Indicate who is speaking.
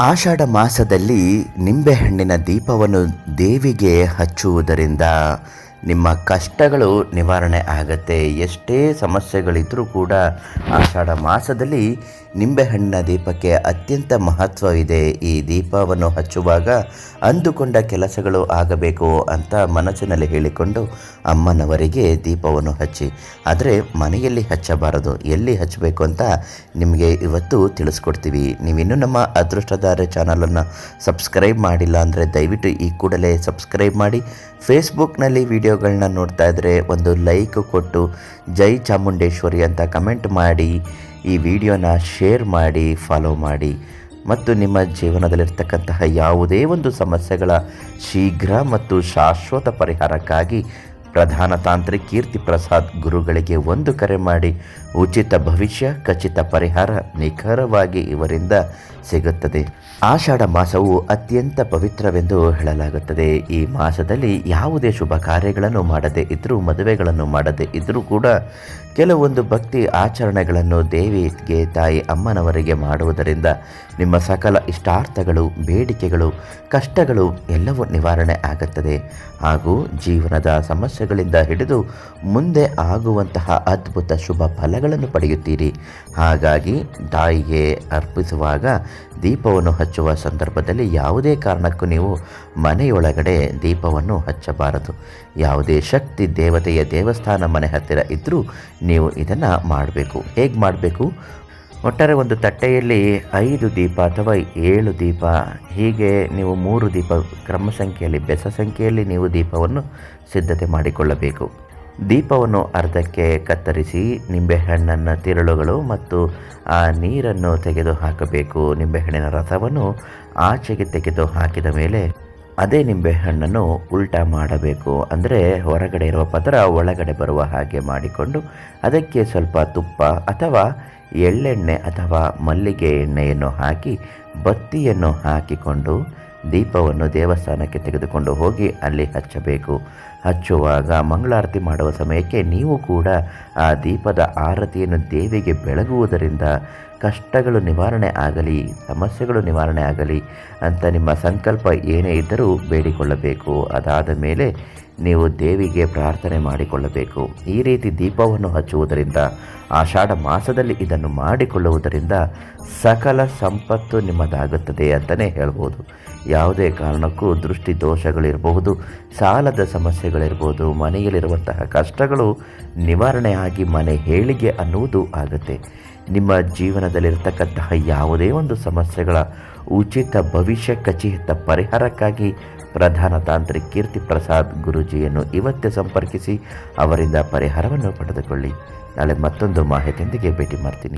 Speaker 1: ಆಷಾಢ ಮಾಸದಲ್ಲಿ ನಿಂಬೆಹಣ್ಣಿನ ದೀಪವನ್ನು ದೇವಿಗೆ ಹಚ್ಚುವುದರಿಂದ ನಿಮ್ಮ ಕಷ್ಟಗಳು ನಿವಾರಣೆ ಆಗತ್ತೆ. ಎಷ್ಟೇ ಸಮಸ್ಯೆಗಳಿದ್ದರೂ ಕೂಡ ಆಷಾಢ ಮಾಸದಲ್ಲಿ ನಿಂಬೆಹಣ್ಣಿನ ದೀಪಕ್ಕೆ ಅತ್ಯಂತ ಮಹತ್ವವಿದೆ. ಈ ದೀಪವನ್ನು ಹಚ್ಚುವಾಗ ಅಂದುಕೊಂಡ ಕೆಲಸಗಳು ಆಗಬೇಕು ಅಂತ ಮನಸ್ಸಿನಲ್ಲಿ ಹೇಳಿಕೊಂಡು ಅಮ್ಮನವರಿಗೆ ದೀಪವನ್ನು ಹಚ್ಚಿ. ಆದರೆ ಮನೆಯಲ್ಲಿ ಹಚ್ಚಬಾರದು. ಎಲ್ಲಿ ಹಚ್ಚಬೇಕು ಅಂತ ನಿಮಗೆ ಇವತ್ತು ತಿಳಿಸ್ಕೊಡ್ತೀವಿ. ನೀವಿನ್ನು ನಮ್ಮ ಅದೃಷ್ಟಧಾರೆ ಚಾನಲನ್ನು ಸಬ್ಸ್ಕ್ರೈಬ್ ಮಾಡಿಲ್ಲ ಅಂದರೆ ದಯವಿಟ್ಟು ಈ ಕೂಡಲೇ ಸಬ್ಸ್ಕ್ರೈಬ್ ಮಾಡಿ. ಫೇಸ್ಬುಕ್ನಲ್ಲಿ ವಿಡಿಯೋಗಳನ್ನ ನೋಡ್ತಾ ಇದ್ರೆ ಒಂದು ಲೈಕ್ ಕೊಟ್ಟು ಜೈ ಚಾಮುಂಡೇಶ್ವರಿ ಅಂತ ಕಮೆಂಟ್ ಮಾಡಿ, ಈ ವಿಡಿಯೋನ ಶೇರ್ ಮಾಡಿ ಫಾಲೋ ಮಾಡಿ. ಮತ್ತು ನಿಮ್ಮ ಜೀವನದಲ್ಲಿರ್ತಕ್ಕಂತಹ ಯಾವುದೇ ಒಂದು ಸಮಸ್ಯೆಗಳ ಶೀಘ್ರ ಮತ್ತು ಶಾಶ್ವತ ಪರಿಹಾರಕ್ಕಾಗಿ ಪ್ರಧಾನ ತಾಂತ್ರಿಕ್ ಕೀರ್ತಿ ಪ್ರಸಾದ್ ಗುರುಗಳಿಗೆ ಒಂದು ಕರೆ ಮಾಡಿ, ಉಚಿತ ಭವಿಷ್ಯ, ಖಚಿತ ಪರಿಹಾರ ನಿಖರವಾಗಿ ಇವರಿಂದ ಸಿಗುತ್ತದೆ. ಆಷಾಢ ಮಾಸವು ಅತ್ಯಂತ ಪವಿತ್ರವೆಂದು ಹೇಳಲಾಗುತ್ತದೆ. ಈ ಮಾಸದಲ್ಲಿ ಯಾವುದೇ ಶುಭ ಕಾರ್ಯಗಳನ್ನು ಮಾಡದೇ ಇದ್ದರೂ ಮದುವೆಗಳನ್ನು ಮಾಡದೇ ಇದ್ದರೂ ಕೂಡ ಕೆಲವೊಂದು ಭಕ್ತಿ ಆಚರಣೆಗಳನ್ನು ದೇವಿಗೆ, ತಾಯಿ ಅಮ್ಮನವರಿಗೆ ಮಾಡುವುದರಿಂದ ನಿಮ್ಮ ಸಕಲ ಇಷ್ಟಾರ್ಥಗಳು, ಬೇಡಿಕೆಗಳು, ಕಷ್ಟಗಳು ಎಲ್ಲವೂ ನಿವಾರಣೆ ಆಗುತ್ತದೆ. ಹಾಗೂ ಜೀವನದ ಸಮಸ್ಯೆಗಳಿಂದ ಹಿಡಿದು ಮುಂದೆ ಆಗುವಂತಹ ಅದ್ಭುತ ಶುಭ ಫಲಗಳನ್ನು ಪಡೆಯುತ್ತೀರಿ. ಹಾಗಾಗಿ ತಾಯಿಗೆ ಅರ್ಪಿಸುವಾಗ ದೀಪವನ್ನು ಹಚ್ಚುವ ಸಂದರ್ಭದಲ್ಲಿ ಯಾವುದೇ ಕಾರಣಕ್ಕೂ ನೀವು ಮನೆಯೊಳಗಡೆ ದೀಪವನ್ನು ಹಚ್ಚಬಾರದು. ಯಾವುದೇ ಶಕ್ತಿ ದೇವತೆಯ ದೇವಸ್ಥಾನ ಮನೆ ಹತ್ತಿರ ಇದ್ದರೂ ನೀವು ಇದನ್ನು ಮಾಡಬೇಕು. ಹೇಗೆ ಮಾಡಬೇಕು? ಒಟ್ಟಾರೆ ಒಂದು ತಟ್ಟೆಯಲ್ಲಿ ಐದು ದೀಪ ಅಥವಾ ಏಳು ದೀಪ, ಹೀಗೆ ನೀವು ಮೂರು ದೀಪ, ಕ್ರಮ ಸಂಖ್ಯೆಯಲ್ಲಿ, ಬೆಸ ಸಂಖ್ಯೆಯಲ್ಲಿ ನೀವು ದೀಪವನ್ನು ಸಿದ್ಧತೆ ಮಾಡಿಕೊಳ್ಳಬೇಕು. ದೀಪವನ್ನು ಅರ್ಧಕ್ಕೆ ಕತ್ತರಿಸಿ ನಿಂಬೆಹಣ್ಣನ್ನು ತಿರುಳುಗಳು ಮತ್ತು ಆ ನೀರನ್ನು ತೆಗೆದು ಹಾಕಬೇಕು. ನಿಂಬೆಹಣ್ಣಿನ ರಸವನ್ನು ಆಚೆಗೆ ತೆಗೆದು ಹಾಕಿದ ಮೇಲೆ ಅದೇ ನಿಂಬೆಹಣ್ಣನ್ನು ಉಲ್ಟಾ ಮಾಡಬೇಕು. ಅಂದರೆ ಹೊರಗಡೆ ಇರುವ ಪದರ ಒಳಗಡೆ ಬರುವ ಹಾಗೆ ಮಾಡಿಕೊಂಡು ಅದಕ್ಕೆ ಸ್ವಲ್ಪ ತುಪ್ಪ ಅಥವಾ ಎಳ್ಳೆಣ್ಣೆ ಅಥವಾ ಮಲ್ಲಿಗೆ ಎಣ್ಣೆಯನ್ನು ಹಾಕಿ, ಬತ್ತಿಯನ್ನು ಹಾಕಿಕೊಂಡು ದೀಪವನ್ನು ದೇವಸ್ಥಾನಕ್ಕೆ ತೆಗೆದುಕೊಂಡು ಹೋಗಿ ಅಲ್ಲಿ ಹಚ್ಚಬೇಕು. ಹಚ್ಚುವಾಗ ಮಂಗಳಾರತಿ ಮಾಡುವ ಸಮಯಕ್ಕೆ ನೀವು ಕೂಡ ಆ ದೀಪದ ಆರತಿಯನ್ನು ದೇವಿಗೆ ಬೆಳಗುವುದರಿಂದ ಕಷ್ಟಗಳು ನಿವಾರಣೆ ಆಗಲಿ, ಸಮಸ್ಯೆಗಳು ನಿವಾರಣೆ ಆಗಲಿ ಅಂತ ನಿಮ್ಮ ಸಂಕಲ್ಪ ಏನೇ ಇದ್ದರೂ ಬೇಡಿಕೊಳ್ಳಬೇಕು. ಅದಾದ ಮೇಲೆ ನೀವು ದೇವಿಗೆ ಪ್ರಾರ್ಥನೆ ಮಾಡಿಕೊಳ್ಳಬೇಕು. ಈ ರೀತಿ ದೀಪವನ್ನು ಹಚ್ಚುವುದರಿಂದ, ಆಷಾಢ ಮಾಸದಲ್ಲಿ ಇದನ್ನು ಮಾಡಿಕೊಳ್ಳುವುದರಿಂದ ಸಕಲ ಸಂಪತ್ತು ನಿಮ್ಮದಾಗುತ್ತದೆ ಅಂತಲೇ ಹೇಳ್ಬೋದು. ಯಾವುದೇ ಕಾರಣಕ್ಕೂ ದೃಷ್ಟಿ ದೋಷಗಳಿರಬಹುದು, ಸಾಲದ ಸಮಸ್ಯೆಗಳಿರ್ಬೋದು ಮನೆಯಲ್ಲಿರುವಂತಹ ಕಷ್ಟಗಳು ನಿವಾರಣೆಯಾಗಿ ಮನೆ ಹೇಳಿಗೆ ಅನ್ನುವುದು ಆಗುತ್ತೆ. ನಿಮ್ಮ ಜೀವನದಲ್ಲಿರ್ತಕ್ಕಂತಹ ಯಾವುದೇ ಒಂದು ಸಮಸ್ಯೆಗಳ ಉಚಿತ ಭವಿಷ್ಯ ಖಚಿತ ಪರಿಹಾರಕ್ಕಾಗಿ ಪ್ರಧಾನ ತಾಂತ್ರಿಕ ಕೀರ್ತಿ ಪ್ರಸಾದ್ ಗುರೂಜಿಯನ್ನು ಇವತ್ತೇ ಸಂಪರ್ಕಿಸಿ ಅವರಿಂದ ಪರಿಹಾರವನ್ನು ಪಡೆದುಕೊಳ್ಳಿ. ನಾಳೆ ಮತ್ತೊಂದು ಮಾಹಿತಿಯೊಂದಿಗೆ ಭೇಟಿ ಮಾಡ್ತೀನಿ.